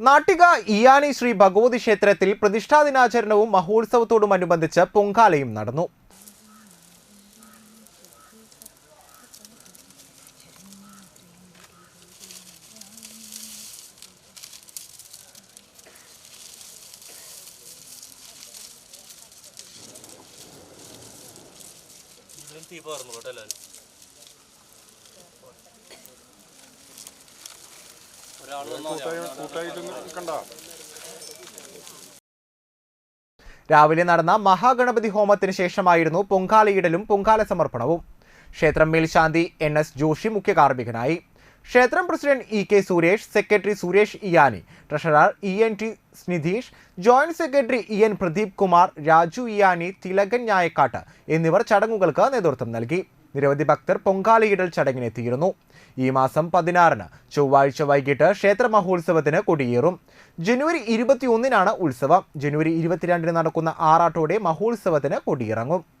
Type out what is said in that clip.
നാട്ടിക ഇയാനി ശ്രീ ഭഗവതി ക്ഷേത്രത്തിൽ പ്രതിഷ്ഠാ ദിനാചരണവും മഹോത്സവത്തോടുമനുബന്ധിച്ച് പൊങ്കാലയും നടന്നു. തീ പകർന്നു കേട്ടോ എല്ലാവരും? രാവിലെ നടന്ന മഹാഗണപതി ഹോമത്തിന് ശേഷമായിരുന്നു പൊങ്കാലയിടലും പൊങ്കാല സമർപ്പണവും. ക്ഷേത്രം മേൽശാന്തി എൻ എസ് ജോഷി മുഖ്യ കാർമ്മികനായി. ക്ഷേത്രം president E K Suresh secretary Suresh Iyani treasurer E N T Snidheesh joint secretary E N Pradeep Kumar Raju Iyani Thilakan Njayakkatt എന്നിവർ ചടങ്ങുകൾക്ക് നേതൃത്വം നൽകി. നിരവധി ഭക്തർ പൊങ്കാലയിടൽ ചടങ്ങിനെത്തിയിരുന്നു. ഈ മാസം പതിനാറിന് ചൊവ്വാഴ്ച വൈകിട്ട് ക്ഷേത്ര മഹോത്സവത്തിന് കൊടിയേറും. ജനുവരി ഇരുപത്തിയൊന്നിനാണ് ഉത്സവം. ജനുവരി ഇരുപത്തിരണ്ടിന് നടക്കുന്ന ആറാട്ടോടെ മഹോത്സവത്തിന് കൊടിയിറങ്ങും.